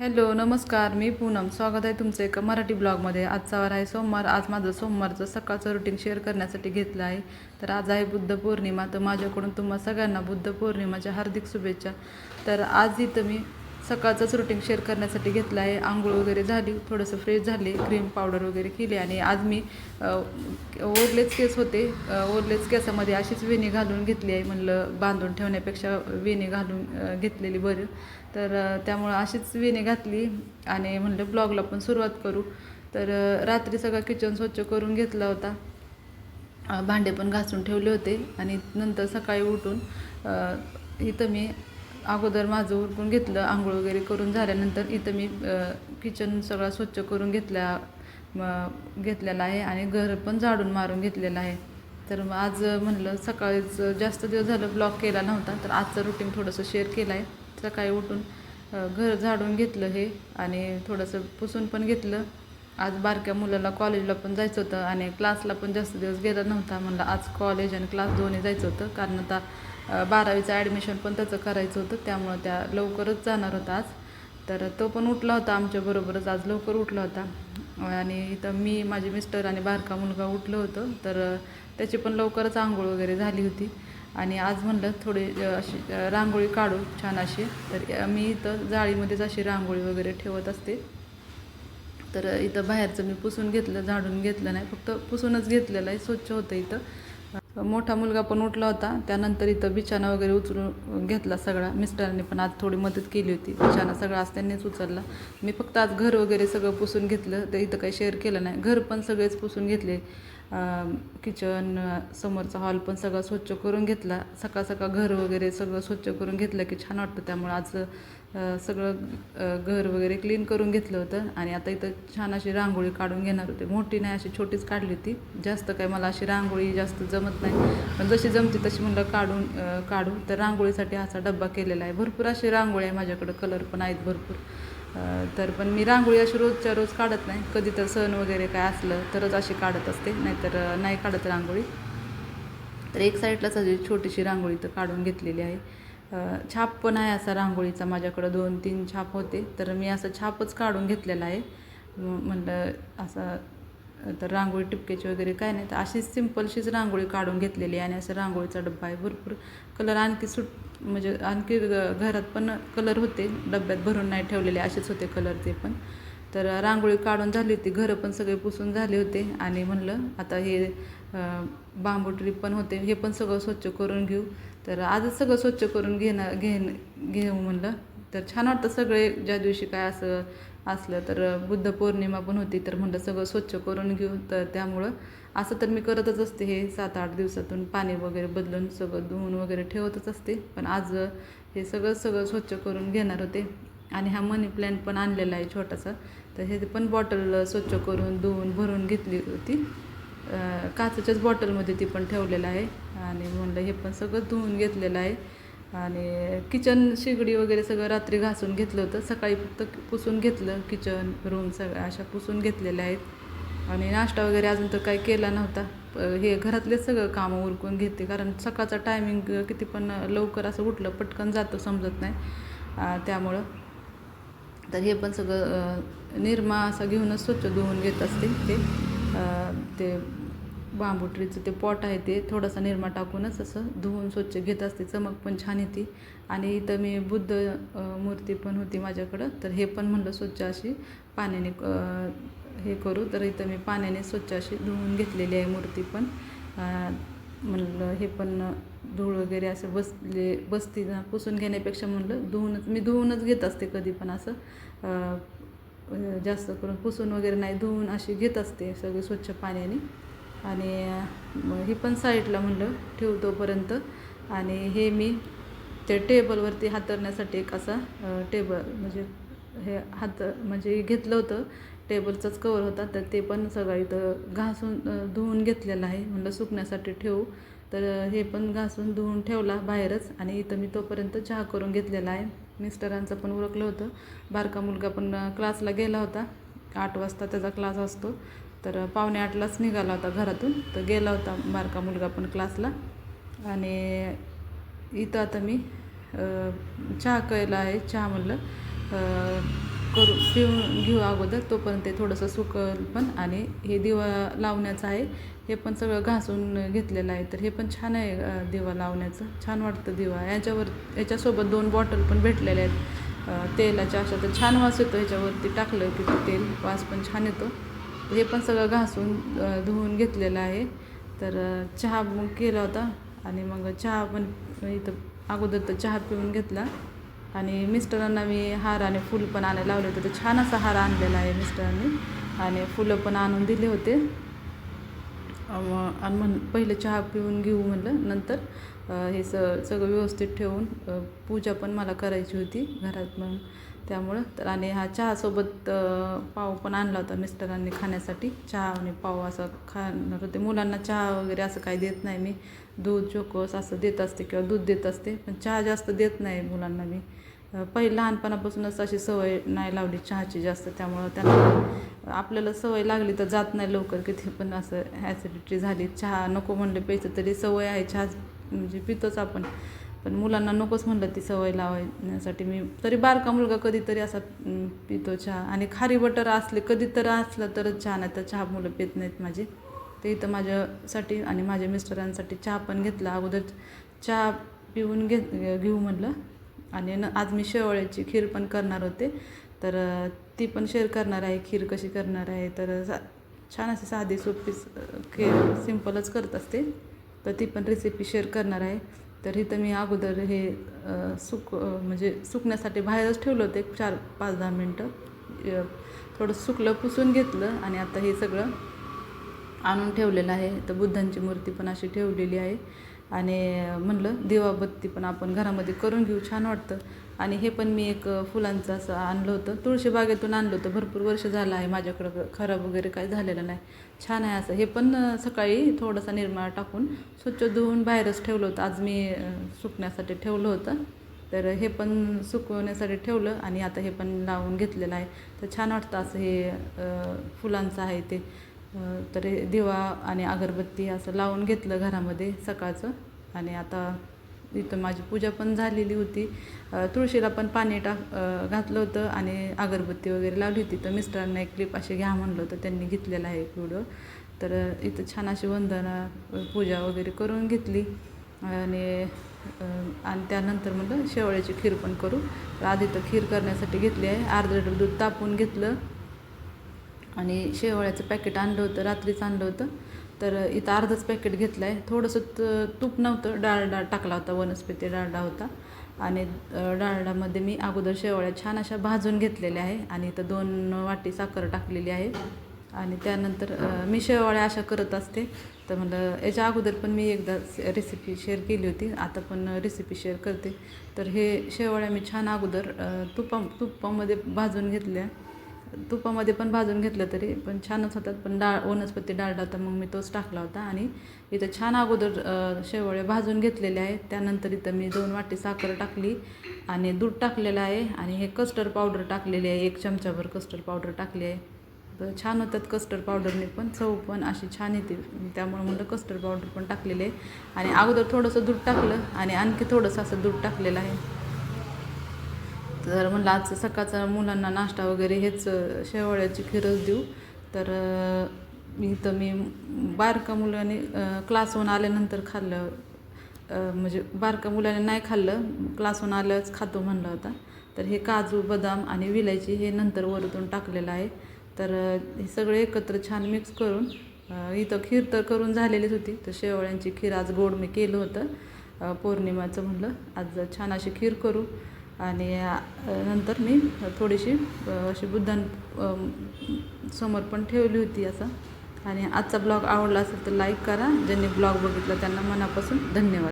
Hello नमस्कार मी पूनम. स्वागत आहे तुमचं एका मराठी ब्लॉगमध्ये. आजचा वार आहे सोमवार. आज माझं सोमवारचं सकाळचं रुटीन शेअर करण्यासाठी घेतलं आहे. तर आज आहे बुद्ध पौर्णिमा. तर माझ्याकडून तुम्हा सगळ्यांना बुद्ध पौर्णिमाच्या हार्दिक शुभेच्छा. तर आज इथं मी सकाळचंच रुटीन शेअर करण्यासाठी घेतलं आहे आंघोळ वगैरे झाली थोडंसं फ्रेश झाले क्रीम पावडर वगैरे केली आणि आज मी ओरलेच केस होते. ओरलेच केसामध्ये अशीच वेणी घालून घेतली आहे म्हणलं बांधून ठेवण्यापेक्षा वेणी घालून घेतलेली बरं. तर त्यामुळं अशीच वेणी घातली आणि म्हणलं ब्लॉगला पण सुरुवात करू. तर रात्री सगळं किचन स्वच्छ करून घेतला होता. भांडे पण घासून ठेवले होते आणि नंतर सकाळी उठून इथं मी अगोदर माझं उरकून घेतलं आंघोळ वगैरे करून झाल्यानंतर इथं मी किचन सगळा स्वच्छ करून घेतल्या म- घेतलेलं आहे आणि घर पण झाडून मारून घेतलेलं आहे. तर मग आज म्हणलं सकाळीच जास्त दिवस झालं ब्लॉग केला नव्हता तर आजचं रुटीन थोडंसं शेअर केलं आहे सकाळी उठून घर झाडून घेतलं हे आणि थोडंसं पुसून पण घेतलं. आज बारक्या मुलाला कॉलेजला पण जायचं होतं आणि क्लासला पण जास्त दिवस गेला नव्हता म्हणलं आज कॉलेज आणि क्लास दोन्ही जायचं होतं. कारण आता बारावीचं ॲडमिशन पण त्याचं करायचं होतं त्यामुळं त्या लवकरच जाणार होता आज. तर तो पण उठला होता आमच्याबरोबरच आज लवकर उठला होता. आणि इथं मी माझे मिस्टर आणि बारका मुलगा उठलं होतं. तर त्याची पण लवकरच आंघोळ वगैरे झाली होती. आणि आज म्हणलं थोडी अशी रांगोळी काढू छान अशी. तर मी इथं जाळीमध्येच अशी रांगोळी वगैरे ठेवत असते. तर इथं बाहेरचं मी पुसून घेतलं झाडून घेतलं नाही. फक्त पुसूनच घेतलेलं आहे स्वच्छ होतं इथं. मोठा मुलगा पण उठला होता. त्यानंतर इथं बिछाना वगैरे उचलून घेतला सगळा. मिस्टरांनी पण आज थोडी मदत केली होती. बिछाना सगळा आज त्यांनीच उचलला. मी फक्त आज घर वगैरे सगळं पुसून घेतलं. तर इथं काही शेअर केलं नाही. घर पण सगळेच पुसून घेतले. किचन समोरचा हॉल पण सगळं स्वच्छ करून घेतला. सकाळ सकाळ घर वगैरे सगळं स्वच्छ करून घेतलं की छान वाटतं. त्यामुळे आज सगळं घर वगैरे क्लीन करून घेतलं होतं आणि आता इथं छान अशी रांगोळी काढून घेणार होते. मोठी नाही अशी छोटीच काढली होती. जास्त काय मला अशी रांगोळी जास्त जमत नाही. पण जशी जमते तशी म्हणलं काढून काढू. तर रांगोळीसाठी असा डब्बा केलेला आहे. भरपूर अशी रांगोळी आहे माझ्याकडं. कलर पण आहेत भरपूर. तर पण मी रांगोळी अशी रोजच्या रोज काढत नाही. कधी तर सण वगैरे काय असलं तरच अशी काढत असते. नाहीतर नाही काढत रांगोळी. तर एक साईडलाच अशी छोटीशी रांगोळी तर काढून घेतलेली आहे. छाप पण आहे असा रांगोळीचा. माझ्याकडं दोन तीन छाप होते. तर मी असं छापच काढून घेतलेला आहे. म्हणलं असं तर रांगोळी टिपक्याची वगैरे काय नाही. तर अशीच सिम्पलशीच रांगोळी काढून घेतलेली आहे आणि असं रांगोळीचा डब्बा आहे भरपूर. कलर आणखी सुट म्हणजे आणखी घरात पण कलर होते. डब्यात भरून नाही ठेवलेले असेच होते कलर ते पण. तर रांगोळी काढून झाली होती. घरं पण सगळे पुसून झाले होते. आणि म्हणलं आता हे बांबू ट्रीप पण होते. हे पण सगळं स्वच्छ करून घेऊ. तर आजच सगळं स्वच्छ करून घेणं घेण घेऊ म्हणलं. तर छान वाटतं सगळे ज्या दिवशी काय असं असलं तर बुद्ध पौर्णिमा पण होती तर म्हणलं सगळं स्वच्छ करून घेऊ. तर त्यामुळं असं तर मी करतच असते हे सात आठ दिवसातून पाणी वगैरे बदलून सगळं धुवून वगैरे ठेवतच असते. पण आज हे सगळं सगळं स्वच्छ करून घेणार होते. आणि हा मनी प्लॅन्ट पण आणलेला आहे छोटासा. तर हे पण बॉटल स्वच्छ करून धुवून भरून घेतली होती. काचेच्याच बॉटलमध्ये ती पण ठेवलेलं आहे. आणि म्हणलं हे पण सगळं धुवून घेतलेलं आहे. आणि किचन शेगडी वगैरे सगळं रात्री घासून घेतलं होतं. सकाळी फक्त पुसून घेतलं किचन रूम सगळं अशा पुसून घेतलेल्या आहेत. आणि नाश्ता वगैरे अजून तर काही केला नव्हता. हे घरातलेच सगळं कामं उरकून घेते. कारण सकाळचा टायमिंग किती पण लवकर असं उठलं पटकन जातं समजत नाही. त्यामुळं. तर हे पण सगळं निरमा असा घेऊनच स्वच्छ धुवून घेत असते ते. ते बांबू ट्रीचं ते पॉट आहे ते थोडासा निरमा टाकूनच असं धुवून स्वच्छ घेत असते. चमक पण छान येते. आणि इथं मी बुद्ध मूर्ती पण होती माझ्याकडं. तर हे पण म्हणलं स्वच्छ अशी पाण्याने हे करू. तर इथं मी पाण्याने स्वच्छ अशी धुवून घेतलेली आहे मूर्ती पण. म्हणलं हे पण धूळ वगैरे असं बसले बसती पुसून घेण्यापेक्षा म्हणलं धुवूनच मी धुवूनच घेत असते कधी पण असं. जास्त करून पुसून वगैरे नाही धुवून अशी घेत असते सगळी स्वच्छ पाण्याने. आणि ही पण साईडला म्हणलं ठेवतोपर्यंत आणि हे मी ते टेबलवरती हातरण्यासाठी एक असा टेबल म्हणजे हे हात म्हणजे घेतलं होतं. टेबलचाच कवर होता तर ते पण सगळं इथं घासून धुवून घेतलेलं आहे. म्हणलं सुकण्यासाठी ठेवू. तर हे पण घासून धुवून ठेवला बाहेरच आणि इथं मी तोपर्यंत चहा करून घेतलेला आहे. मिस्टरांचं पण उरकलं होतं. बारका मुलगा पण क्लासला गेला होता. आठ वाजता त्याचा क्लास असतो. तर पावणे आठलाच निघाला होता घरातून. तर गेला होता बारका मुलगा पण क्लासला. आणि इथं आता मी चहा केला आहे. चहा म्हणलं करू पिऊन घेऊ अगोदर तोपर्यंत ते थोडंसं सुकल पण आणि हे दिवा लावण्याचं आहे हे पण सगळं घासून घेतलेलं आहे. तर हे पण छान आहे दिवा लावण्याचं. छान वाटतं दिवा. याच्यावर याच्यासोबत दोन बॉटल पण भेटलेल्या आहेत. तेलाच्या अशा तर छान वास येतो ह्याच्यावरती टाकलं की तेल वास पण छान येतो. हे पण सगळं घासून धुवून घेतलेलं आहे. तर चहा केला होता आणि मग चहा पण इथं अगोदर तर चहा पिऊन घेतला. आणि मिस्टरांना मी हार आणि फुल पण आणायला लावले होते. तर छान असा हार आणलेला आहे मिस्टरांनी. आणि फुलं पण आणून दिले होते. आणि म्हण पहिले चहा पिऊन घेऊ म्हणलं. नंतर हे स सगळं व्यवस्थित ठेवून पूजा पण मला करायची होती घरात मग त्यामुळं. तर आणि हा चहासोबत पाव पण आणला होता मिस्टरांनी खाण्यासाठी. चहा आणि पाव असं खाणार होते. मुलांना चहा वगैरे असं काही देत नाही मी. दूध चोकोस असं देत असते किंवा दूध देत असते. पण चहा जास्त देत नाही मुलांना मी. पहिले लहानपणापासूनच अशी सवय नाही लावली चहाची जास्त. त्यामुळं त्यांना आपल्याला सवय लागली तर जात नाही लवकर किती पण असं ॲसिडिटी झाली. चहा नको म्हणले प्यायचं तरी सवय आहे. चहा म्हणजे पितोच आपण. पण मुलांना नकोच म्हणलं ती सवय लावण्यासाठी. मी तरी बारका मुलगा कधीतरी असा पितो चहा. आणि खारी बटर असले कधी तर असलं तरच चहा नाही तर चहा मुलं पित नाहीत माझी. ते इथं माझ्यासाठी आणि माझ्या मिस्टरांसाठी चहा पण घेतला. अगोदर चहा पिऊन घे घेऊ म्हणलं. आणि न आज मी शेवळ्याची खीर पण करणार होते. तर ती पण शेअर करणार आहे. खीर कशी करणार आहे? तर सा छान अशी साधी सोपी खीर सिम्पलच करत असते. तर ती पण रेसिपी शेअर करणार आहे. तर इथं मी अगोदर हे सुक म्हणजे सुकण्यासाठी बाहेरच ठेवलं होतं एक चार पाच दहा मिनटं. थोडं सुकलं पुसून घेतलं आणि आता हे सगळं आणून ठेवलेलं आहे. तर बुद्धांची मूर्ती पण अशी ठेवलेली आहे. आणि म्हणलं दिवाबत्ती पण आपण घरामध्ये करून घेऊ छान वाटतं. आणि हे पण मी एक फुलांचं असं आणलं होतं. तुळशी बागेतून आणलं होतं. भरपूर वर्ष झालं आहे. माझ्याकडं खराब वगैरे काही झालेलं नाही. छान आहे असं. हे पण सकाळी थोडासा निर्माळ टाकून स्वच्छ धुवून बाहेरच ठेवलं होतं. आज मी सुकण्यासाठी ठेवलं होतं. तर हे पण सुकवण्यासाठी ठेवलं आणि आता हे पण लावून घेतलेलं आहे. तर छान वाटतं असं हे फुलांचं आहे ते. तर हे दिवा आणि अगरबत्ती असं लावून घेतलं घरामध्ये सकाळचं. आणि आता इथं माझी पूजा पण झालेली होती. तुळशीला पण पाणी टाक घातलं होतं आणि अगरबत्ती वगैरे लावली होती. तर मिस्टरांना एक क्लिप अशी घ्या म्हणलं होतं. त्यांनी घेतलेला आहे व्हिडिओ तर इथं छान अशी वंदना पूजा वगैरे करून घेतली. आणि आणि त्यानंतर म्हणलं शेवळ्याची खीर पण करू. तर आधी तर खीर करण्यासाठी घेतली आहे. अर्ध लिटर दूध तापून घेतलं. आणि शेवळ्याचं पॅकेट आणलं होतं. रात्रीच आणलं होतं. तर इथं अर्धच पॅकेट घेतलं आहे थोडंसं तूप नव्हतं डाळडा टाकला होता वनस्पती डाळडा होता. आणि डाळडामध्ये मी अगोदर शेवळ्या छान अशा भाजून घेतलेल्या आहे. आणि इथं दोन वाटी साखर टाकलेली आहे. आणि त्यानंतर मी शेवाळ्या अशा करत असते. तर मला याच्या अगोदर पण मी एकदा रेसिपी शेअर केली होती. आता पण रेसिपी शेअर करते. तर हे शेवाळ्या मी छान अगोदर तुपा तुपामध्ये भाजून घेतल्या. तुपामध्ये पण भाजून घेतलं तरी पण छानच होतात. पण डाळ वनस्पती डाळडा तर मग मी तोच टाकला होता आणि इथं छान अगोदर शेवळे भाजून घेतलेले आहेत. त्यानंतर इथं मी दोन वाटी साखर टाकली आणि दूध टाकलेलं आहे आणि हे कस्टर्ड पावडर टाकलेली आहे. एक चमचाभर कस्टर्ड पावडर टाकली आहे. तर छान होतात कस्टर्ड पावडरने पण चव पण अशी छान येते. त्यामुळे म्हणलं कस्टर्ड पावडर पण टाकलेले आहे. आणि अगोदर थोडंसं दूध टाकलं आणि आणखी थोडंसं असं दूध टाकलेलं आहे. तर म्हणलं आज सकाळचा मुलांना नाश्ता वगैरे हेच शेवाळ्याची शेवळ्याची खीरच देऊ. तर मी इथं मी बारका मुलाने क्लासहून आल्यानंतर खाल्लं. म्हणजे बारका मुलाने नाही खाल्लं क्लासहून आल्याच खातो म्हणला होता. तर हे काजू बदाम आणि विलायची हे नंतर वरतून टाकलेलं आहे. तर हे सगळे एकत्र छान मिक्स करून इथं खीर तर करून झालेलीच होती. तर शेवळ्यांची खीर आज गोड मी केलं होतं. पौर्णिमाचं म्हणलं. आज छान अशी खीर करू. आणि नंतर मी थोडीशी अशी बुद्धां समोर पण ठेवली होती असं. आणि आजचा ब्लॉग आवडला असेल तर लाईक करा ज्यांनी ब्लॉग बघितला त्यांना मनापासून धन्यवाद.